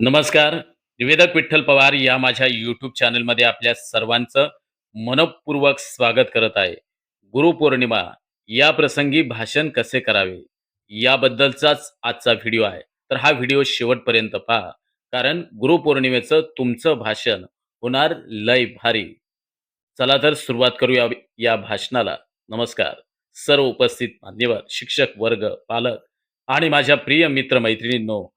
नमस्कार. निवेदक विठ्ठल पवार या माझ्या यूट्यूब चॅनलमध्ये आपल्या सर्वांचं मनपूर्वक स्वागत करत आहे. गुरुपौर्णिमा या प्रसंगी भाषण कसे करावे? याबद्दलचाच आजचा व्हिडिओ आहे. तर हा व्हिडिओ शेवटपर्यंत पहा. कारण गुरुपौर्णिमेचं तुमचं भाषण होणार लय भारी. चला तर सुरुवात करूया या भाषणाला. नमस्कार. सर्व उपस्थित मान्यवर शिक्षक वर्ग पालक आणि माझ्या प्रिय मित्र मैत्रिणींनो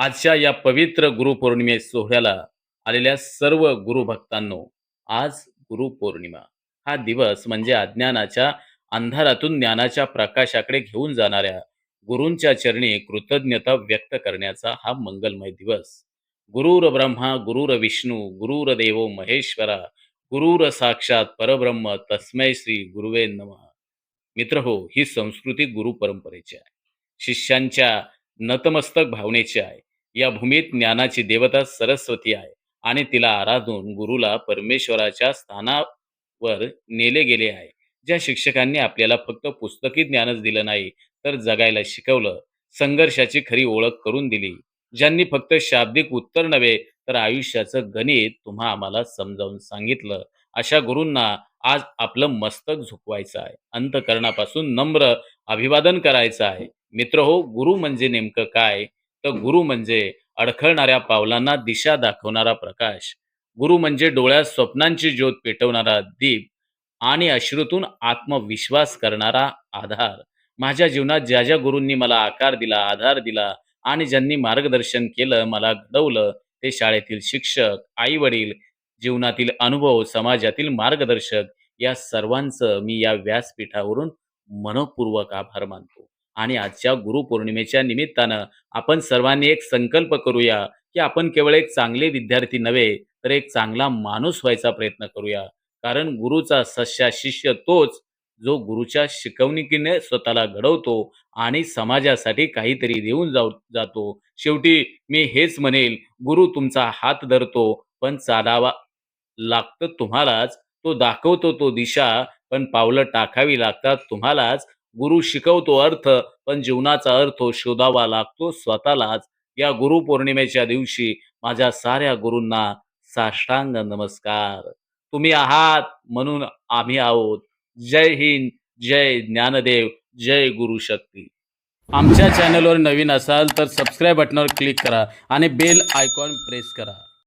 आजच्या या पवित्र गुरुपौर्णिमे सोहळ्याला आलेल्या सर्व गुरुभक्तांनो आज गुरुपौर्णिमा. हा दिवस म्हणजे अज्ञानाच्या अंधारातून ज्ञानाच्या प्रकाशाकडे घेऊन जाणाऱ्या गुरूंच्या चरणी कृतज्ञता व्यक्त करण्याचा हा मंगलमय दिवस. गुरुर ब्रह्मा गुरुर विष्णू गुरुर देवो महेश्वरा गुरुर साक्षात परब्रह्म तस्मै श्री गुरुवे नमः. मित्र हो ही संस्कृती गुरु परंपरेची आहे. शिष्यांच्या नतमस्तक भावनेची आहे. या भूमीत ज्ञानाची देवता सरस्वती आहे आणि तिला आराधून गुरुला परमेश्वराच्या स्थानावर नेले गेले आहे. ज्या शिक्षकांनी आपल्याला फक्त पुस्तकी ज्ञानच दिलं नाही तर जगायला शिकवलं संघर्षाची खरी ओळख करून दिली. ज्यांनी फक्त शाब्दिक उत्तर नव्हे तर आयुष्याचं गणित तुम्हा आम्हाला समजावून सांगितलं. अशा गुरूंना आज आपलं मस्तक झुकवायचं आहे. अंतकरणापासून नम्र अभिवादन करायचं आहे. मित्र हो गुरु म्हणजे नेमकं काय? तर गुरु म्हणजे अडखळणाऱ्या पावलांना दिशा दाखवणारा प्रकाश. गुरु म्हणजे डोळ्यात स्वप्नांची ज्योत पेटवणारा दीप आणि अश्रूतून आत्मविश्वास करणारा आधार. माझ्या जीवनात ज्या ज्या गुरूंनी मला आकार दिला आधार दिला आणि ज्यांनी मार्गदर्शन केलं मला घडवलं ते शाळेतील शिक्षक आई वडील जीवनातील अनुभव समाजातील मार्गदर्शक या सर्वांचं मी या व्यासपीठावरून मनपूर्वक आभार मानतो. आणि आजच्या गुरुपौर्णिमेच्या निमित्तानं आपण सर्वांनी एक संकल्प करूया की आपण केवळ एक चांगले विद्यार्थी नव्हे तर एक चांगला माणूस व्हायचा प्रयत्न करूया. कारण गुरुचा सश्या शिष्य तोच जो गुरुच्या शिकवणुकीने स्वतःला घडवतो आणि समाजासाठी काहीतरी देऊन जाऊ जातो. शेवटी मी हेच म्हणेल गुरु तुमचा हात धरतो पण चालावा लागतं तुम्हालाच. तो दाखवतो तो दिशा पण पावलं टाकावी लागतात तुम्हालाच. गुरु शिकवतो अर्थ पण जीवनाचा अर्थ शोधावा लागतो स्वतःलाच. या गुरु पौर्णिमेच्या दिवशी माझ्या साऱ्या गुरूंना साष्टांग नमस्कार. तुम्ही आहात म्हणून आम्ही आहोत. जय हिंद जय ज्ञानदेव जय गुरु शक्ती. आमच्या चॅनलवर नवीन असाल तर सबस्क्राईब बटनावर क्लिक करा आणि बेल आयकॉन प्रेस करा.